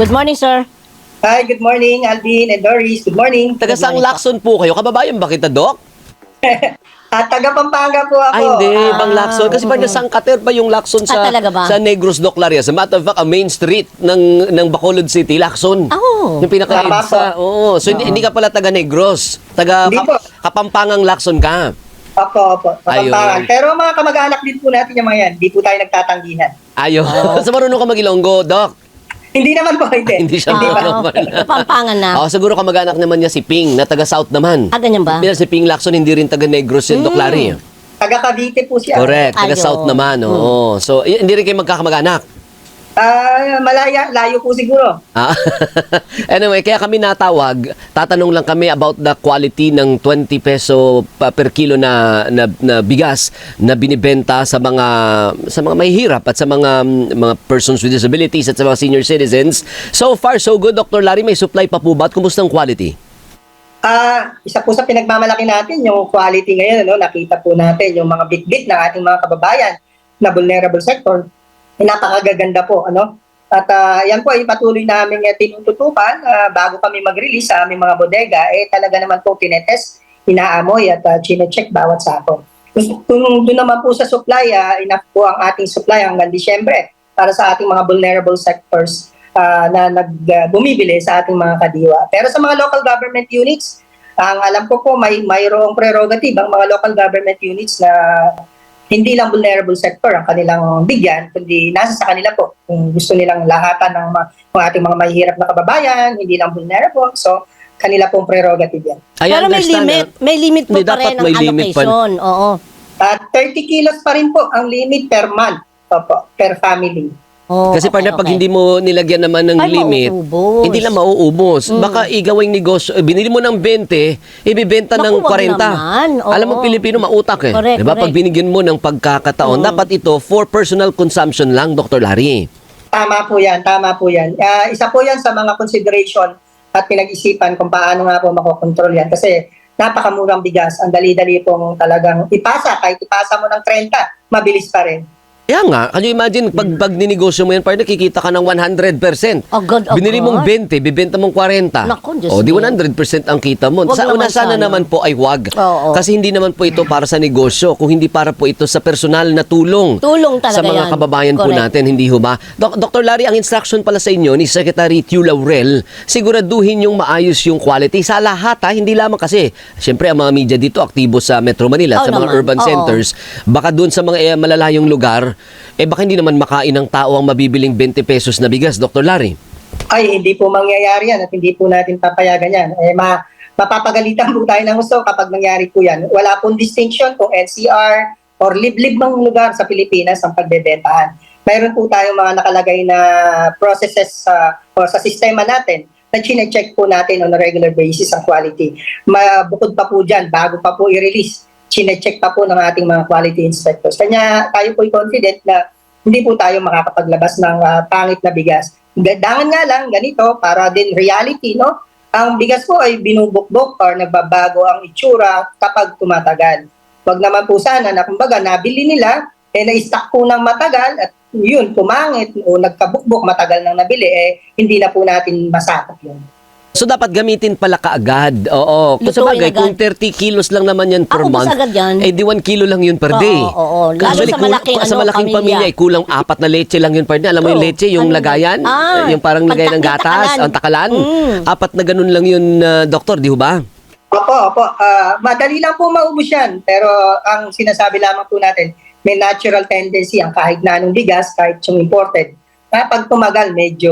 Good morning, sir. Hi, good morning, Alvin and Doris. Good morning. Taga Good morning po. Lacson po kayo. Kababayan ba kita, Doc? At taga Pampanga po ako. Ay, hindi. Ah, Bang Lacson. Kasi parang Sangkater pa yung Lacson sa, Ah, ba? sa Negros, Doc Laria. Sa matter of fact, ang main street ng, ng Bacolod City, Lacson. Oh. Yung pinaka sa, oo. So, hindi, hindi ka pala taga Negros. Taga Hindi po. Kap- Kapampangang Lacson ka. Opo, opo. sa Ayun. Pampangan. Pero mga kamag-anak din po natin yung mga yan. Hindi po tayo nagtatanggihan. Ayo. so, marunong ka mag-Ilonggo, Doc. Hindi naman po, hindi. Hindi siya pa. marunong. Ah, Kapampangan na. Oo, siguro kamag-anak naman niya si Ping, na taga South naman. Ah, ganyan ba? Pero si Ping Lacson, hindi rin taga Negros yun, Doc Larry. Taga Cavite po siya. Correct, taga Ayun. South naman. Oo. So, y- hindi rin kayo magkakamag-anak. Ah, malaya, layo po siguro. Ah. anyway, kaya kami natawag, tatanong lang kami about the quality ng 20 peso per kilo na, na, na bigas na binibenta sa mga sa mga mahihirap at sa mga mga persons with disabilities at sa mga senior citizens. So far, so good, Dr. Larry. May supply pa po ba at kumusta ang quality? Ah, isa po sa pinagmamalaki natin yung quality ngayon, ano, nakita po natin yung mga bit-bit ng ating mga kababayan na vulnerable sector. Eh, napakagaganda po, ano? At ah, yan po ay patuloy namin eh, tinututukan ah, bago kami mag-release sa aming mga bodega, eh talaga naman po tinetest, inaamoy at uh, chine-check bawat sako. Kung, doon naman po sa supply, ah, enough po ang ating supply hanggang Disyembre para sa ating mga vulnerable sectors ah, na nag bumibili sa ating mga kadiwa. Pero sa mga local government units, ang alam ko po may mayroong prerogative ang mga local government units na hindi lang vulnerable sector ang kanilang bigyan, kundi nasa sa kanila po kung gusto nilang lahatan ng, mga, ng ating mga mahihirap na kababayan, hindi lang vulnerable. So, kanila pong prerogative yan. I Pero may limit, ah. may limit po pa dapat rin ang allocation. Oo. At 30 kilos pa rin po ang limit per month, opo, per family. Oh, Kasi okay, partner, pag okay. hindi mo nilagyan naman ng Ay, limit, mauubos. hindi lang mauubos. Baka igawing negosyo, eh, binili mo ng 20, ibibenta ng Naku, wag 40. naman. Oo. Alam mo, Pilipino, mautak eh. Correct, diba? Pag binigyan mo ng pagkakataon, dapat ito for personal consumption lang, Dr. Larry. Tama po yan, tama po yan. Ah, isa po yan sa mga consideration at pinag-isipan kung paano nga po makokontrol yan. Kasi napakamurang bigas, ang dali-dali pong talagang ipasa, kahit ipasa mo ng 30, mabilis pa rin. Kaya nga, can you imagine, pag, pag ninegosyo mo yan, partner, kikita ka ng 100%. Agad, agad. Binili mong 20, bibenta mong 40. Naku, Diyos o, di me. 100% ang kita mo. Wag Sa una sana sana. naman po ay wag. Oo. Kasi hindi naman po ito para sa negosyo, kung hindi para po ito sa personal na tulong. Tulong talaga sa mga yan. kababayan po Correct. natin, hindi ho ba? Dr. Larry, ang instruction pala sa inyo ni Secretary Tiu Laurel, siguraduhin yung maayos yung quality sa lahat ha, hindi lamang kasi, syempre ang mga media dito aktibo sa Metro Manila, Oo sa mga naman. urban Oo. centers, baka doon sa mga eh, malalayong lugar, eh baka hindi naman makain ng tao ang mabibiling 20 pesos na bigas, Dr. Larry. Ay, hindi po mangyayari yan at hindi po natin papayagan yan. Eh, ma mapapagalitan po tayo ng gusto kapag nangyari po yan. Wala pong distinction kung NCR or liblib mang lugar sa Pilipinas ang pagbebentahan. Mayroon po tayong mga nakalagay na processes sa o sa sistema natin na chine-check po natin on a regular basis ang quality. Mabukod pa po dyan, bago pa po i-release, chine-check pa po ng ating mga quality inspectors. Kanya tayo po confident na hindi po tayo makakapaglabas ng ah, pangit na bigas. Dangan nga lang, ganito, para din reality, no? Ang bigas po ay binubukbok or nagbabago ang itsura kapag tumatagal. Wag naman po sana na kumbaga nabili nila, eh na-stock po ng matagal at yun, pumangit o nagkabukbok matagal nang nabili, eh hindi na po natin masakop yun. So dapat gamitin pala kaagad. Oo. Kung sa bagay, kung 30 kilos lang naman yan per Ako, month, agad yan. eh di 1 kilo lang yun per Oo, day. oo, oo. Lalo Actually, sa kul- malaking, sa ano, malaking pamilya. pamilya, eh, kulang apat na leche lang yun per day. Alam mo yung Oo. leche, yung Ano yun? lagayan, Ah, yung parang lagay ng gatas, takalan. ang takalan. Mm. Apat na ganun lang yun, uh, doktor, di ho ba? Opo, opo. Ah, madali lang po maubos yan. Pero ang sinasabi lamang po natin, may natural tendency ang kahit na anong bigas, kahit yung imported, na pag tumagal, medyo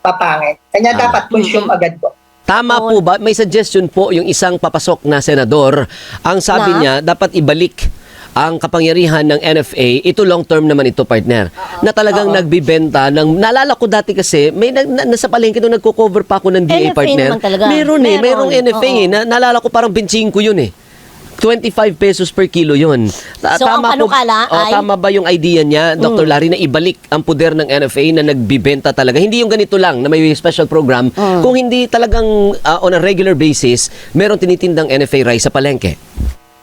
papangit. Kanya Ah. dapat consume agad po. Tama po ba? May suggestion po yung isang papasok na senador. Ang sabi Na? niya, dapat ibalik ang kapangyarihan ng NFA, ito long term naman ito partner, na talagang nagbibenta ng, naalala ko dati kasi, may nag, na, nasa palengke doon nagko-cover pa ako ng DA NFA partner. naman talaga. Meron eh, Meron. merong NFA eh, Oo. na, naalala ko parang 25 yun eh. 25 pesos per kilo yun. Ta- So, ang po- panukala oh, ay- Mm. tama ba yung idea niya, Dr. Larry, na ibalik ang poder ng NFA na nagbibenta talaga? Hindi yung ganito lang, na may special program. Mm. Kung hindi talagang uh, on a regular basis, meron tinitindang NFA rice sa palengke.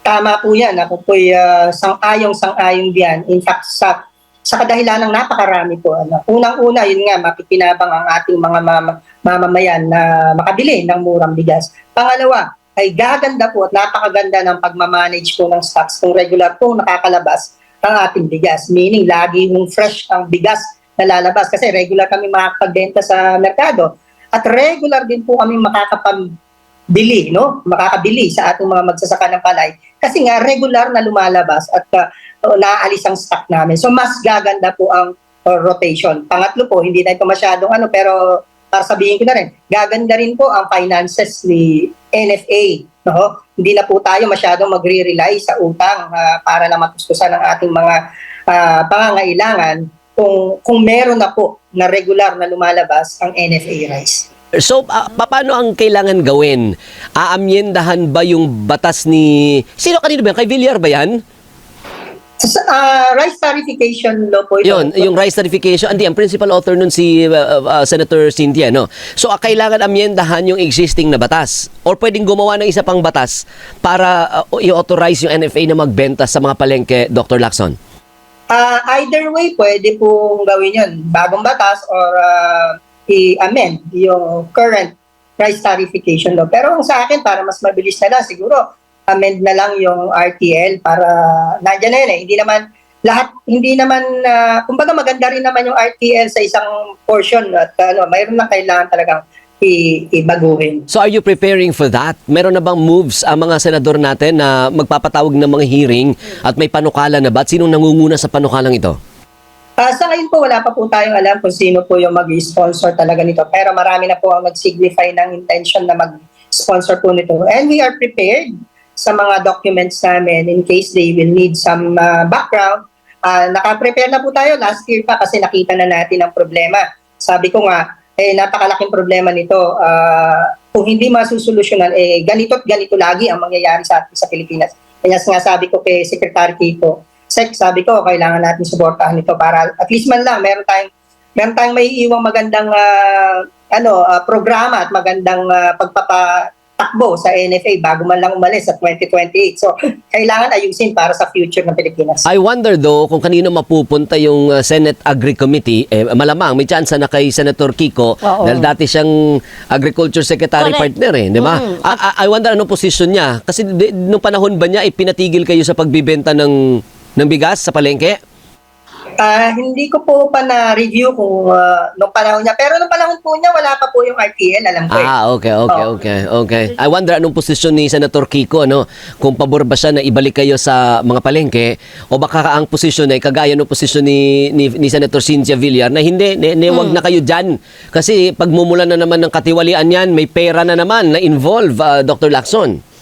Tama po yan. Ako po'y ah, sang-ayong sang-ayong diyan. In fact, sa sa kadahilan ng napakarami po. Ano. Unang-una, yun nga, makikinabang ang ating mga mama- mamamayan na makabili ng murang bigas. Pangalawa, ay gaganda po at napakaganda ng pagmamanage po ng stocks kung regular po nakakalabas ang ating bigas. Meaning, lagi yung fresh ang bigas na lalabas kasi regular kami makakapagbenta sa merkado at regular din po kami makakapambili, no? Makakabili sa ating mga magsasaka ng palay kasi nga regular na lumalabas at uh, naaalis ang stock namin. So mas gaganda po ang uh, rotation. Pangatlo po, hindi na ito masyadong ano pero para sabihin ko na rin, gaganda rin po ang finances ni NFA. No? Hindi na po tayo masyadong magre-rely sa utang ah, para na matustusan ang ating mga ah, pangangailangan kung kung meron na po na regular na lumalabas ang NFA rice. So, ah, paano ang kailangan gawin? Aamyendahan ba yung batas ni... Sino kanino ba yan? Kay Villar ba yan? Ah, rice tarification law po ito. Yun, yung rice certification. Hindi, ang principal author nun si uh, uh, Senator Cynthia, no? So, ah, kailangan amyendahan yung existing na batas. Or pwedeng gumawa ng isa pang batas para uh, i-authorize yung NFA na magbenta sa mga palengke, Dr. Lacson. Ah, either way, pwede pong gawin yun. Bagong batas or ah, i-amend yung current price tarification law. Pero sa akin, para mas mabilis na lang, siguro amend na lang yung RTL para nandiyan na yun eh. Hindi naman lahat, hindi naman, ah, kumbaga maganda rin naman yung RTL sa isang portion at ano, mayroon na kailangan talagang i- ibaguhin. So, are you preparing for that? Meron na bang moves ang mga senador natin na magpapatawag ng mga hearing at may panukala na ba? At Sinong nangunguna sa panukalang ito? Ah, sa ngayon po, wala pa po tayong alam kung sino po yung mag-sponsor talaga nito. Pero marami na po ang nag-signify ng intention na mag-sponsor po nito. And we are prepared sa mga documents namin in case they will need some ah, background. Ah, naka-prepare na po tayo last year pa kasi nakita na natin ang problema. Sabi ko nga, eh, napakalaking problema nito. Ah, kung hindi masusolusyonan, eh, ganito at ganito lagi ang mangyayari sa atin sa Pilipinas. Kaya nga sabi ko kay Secretary Kiko, Sec, sabi ko, kailangan natin suportahan ito para at least man lang meron tayong meron tayong may iwang magandang ah, ano ah, programa at magandang uh, pagpapatakbo sa NFA bago man lang umalis sa 2028. So, kailangan ayusin para sa future ng Pilipinas. I wonder though kung kanino mapupunta yung uh, Senate Agri Committee. Eh, malamang may chance na kay Senator Kiko Oo. dahil dati siyang Agriculture Secretary Correct. partner eh, di ba? Mm. I, I- wonder anong posisyon niya. Kasi di- nung panahon ba niya ipinatigil kayo sa pagbibenta ng ng bigas sa palengke? Ah, hindi ko po pa na-review kung ah, nung panahon niya. Pero nung panahon po niya, wala pa po yung RTL, alam ko eh. Ah, okay, okay, Oo. okay, okay. I wonder anong posisyon ni Senator Kiko, no? Kung pabor ba siya na ibalik kayo sa mga palengke o baka ang posisyon ay kagaya ng posisyon ni, ni, ni Senator Cynthia Villar na hindi, ne, ne, wag na kayo dyan. Kasi pagmumulan na naman ng katiwalian yan, may pera na naman na involve, ah, Dr. Lacson.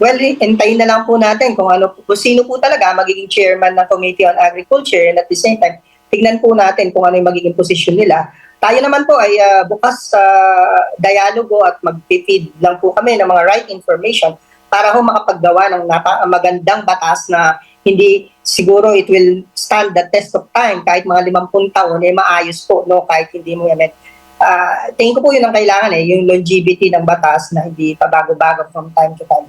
Well, hintayin na lang po natin kung ano kung sino po talaga magiging chairman ng Committee on Agriculture and at the same time, tignan po natin kung ano yung magiging posisyon nila. Tayo naman po ay ah, bukas sa dialogo at mag-feed lang po kami ng mga right information para ho makapaggawa ng napa- magandang batas na hindi siguro it will stand the test of time kahit mga 50 taon eh maayos po no kahit hindi mo yan Ah, tingin ko po yun ang kailangan eh, yung longevity ng batas na hindi pabago-bago from time to time.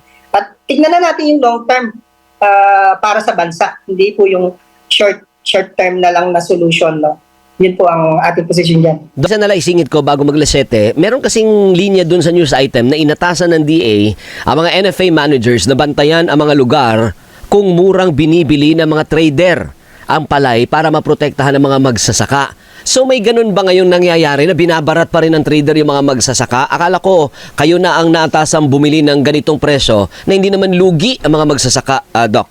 Tignan na natin yung long term ah, para sa bansa, hindi po yung short short term na lang na solution. No? Yun po ang ating position dyan. Doon sa nalaisingit ko bago maglasete, meron kasing linya dun sa news item na inatasan ng DA ang mga NFA managers na bantayan ang mga lugar kung murang binibili ng mga trader ang palay para maprotektahan ang mga magsasaka. So may ganun ba ngayon nangyayari na binabarat pa rin ng trader yung mga magsasaka? Akala ko kayo na ang naatasang bumili ng ganitong presyo na hindi naman lugi ang mga magsasaka, ah, Doc.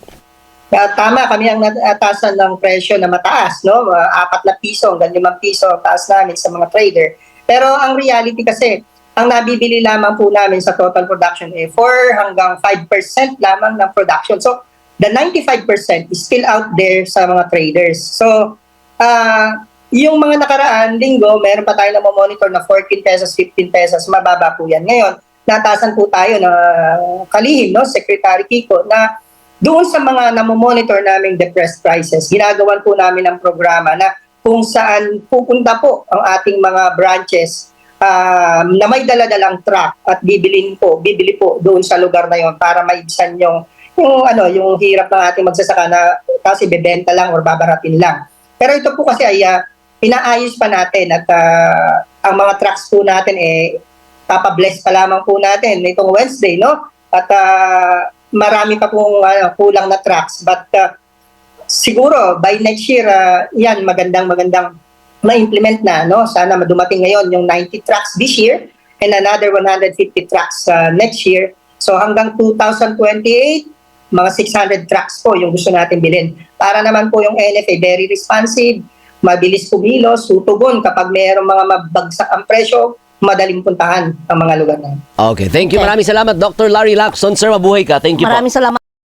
Kaya tama, kami ang nataasan ng presyo na mataas, no? Uh, apat na piso hanggang limang piso taas namin sa mga trader. Pero ang reality kasi, ang nabibili lamang po namin sa total production eh 4 hanggang 5% lamang ng production. So, the 95% is still out there sa mga traders. So, ah yung mga nakaraan, linggo, meron pa tayo na monitor na 14 pesos, 15 pesos, mababa po yan. Ngayon, natasan po tayo na kalihim, no, Secretary Kiko, na doon sa mga namomonitor naming depressed prices, ginagawan po namin ang programa na kung saan pupunta po ang ating mga branches um, na may daladalang truck at bibilin po, bibili po doon sa lugar na yon para maibsan yung yung ano yung hirap ng ating magsasaka na kasi bebenta lang or babaratin lang. Pero ito po kasi ay ah, pinaayos pa natin at ah, ang mga trucks po natin eh papabless pa lamang po natin itong Wednesday, no? At ah, marami pa pong ah, kulang na trucks. But ah, siguro by next year ah, yan magandang magandang ma-implement na no? Sana madumating ngayon yung 90 trucks this year and another 150 trucks ah, next year. So hanggang 2028 mga 600 trucks po yung gusto natin bilhin. Para naman po yung NFA very responsive mabilis kumilos tutugon kapag mayroong mga mabagsak ang presyo madaling puntahan ang mga lugar na yun. Okay, thank you. Okay. Maraming salamat, Dr. Larry Lacson. Sir, mabuhay ka. Thank you po. Maraming salamat.